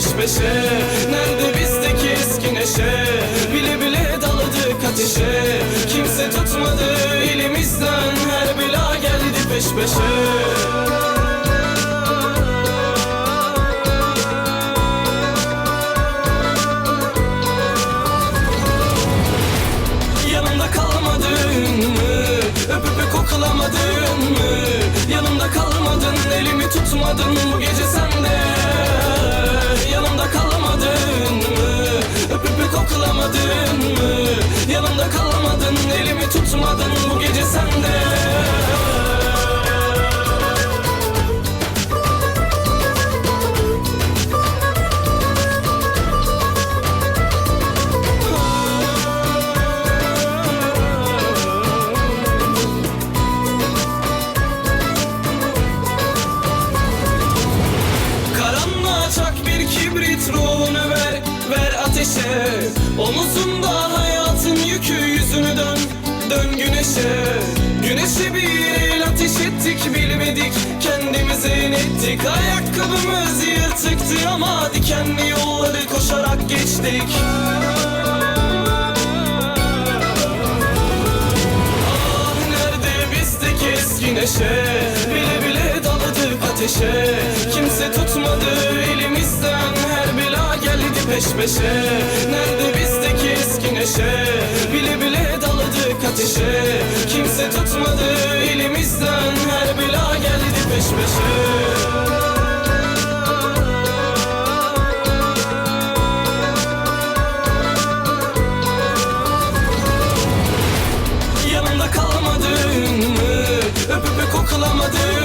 Peş peşe. Nerede bizdeki eski neşe? Bile bile daladık ateşe. Kimse tutmadı elimizden. Her bela geldi peş peşe. Yanımda kalmadın mı? Öpüp öpüp koklamadın mı? Yanımda kalmadın, elimi tutmadın bu Omuzunda hayatın yükü yüzünü dön. Dön güneşe. Güneşe bir el ateş ettik bilmedik. Kendimize inettik Ayakkabımız yırtıktı ama Dikenli yolları koşarak geçtik. Ah nerede bizdeki eski neşe? Bile bile daladık ateşe. Kimse tutmadı elimizden. Her bela geldi peş peşe. Nerede güneşe Bile bile daladık ateşe. Kimse tutmadı elimizden. Her bela geldi peş peşe. Yanımda kalmadın mı? Öpüp koklamadın